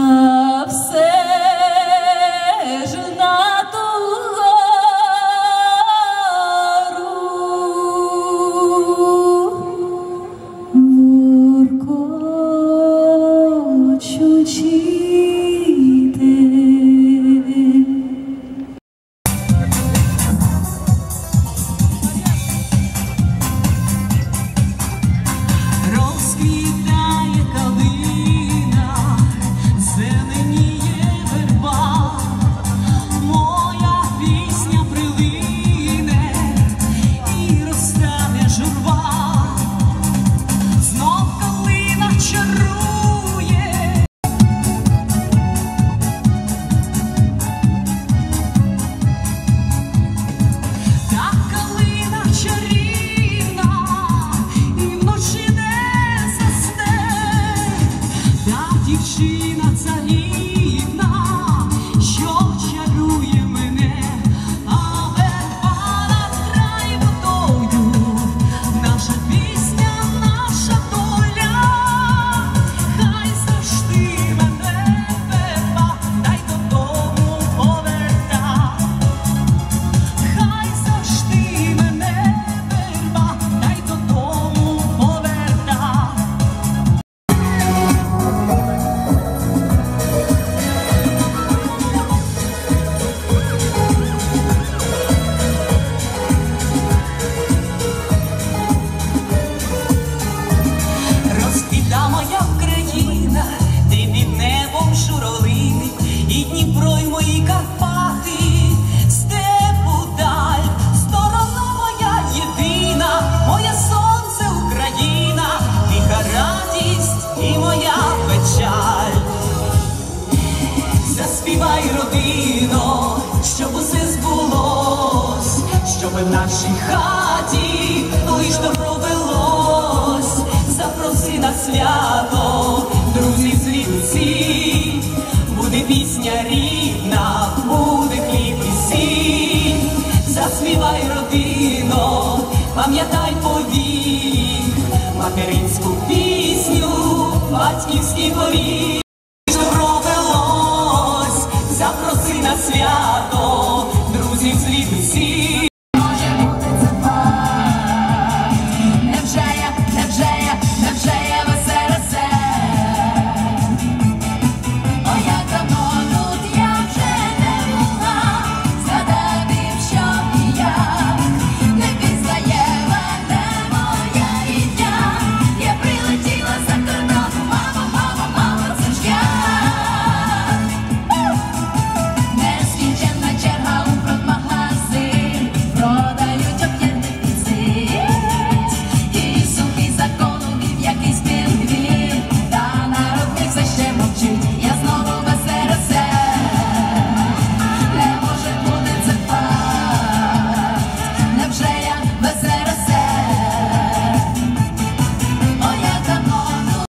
Ah, дай родино, щоб усе збулось, щоб в нашій хаті лиш добро велось, запроси на свято, друзі слідці, буде пісня рідна, буде хліб і сіль, засмівай родино, пам'ятай повік, материнську пісню, батьківський поріг. свято, друзів слід всі.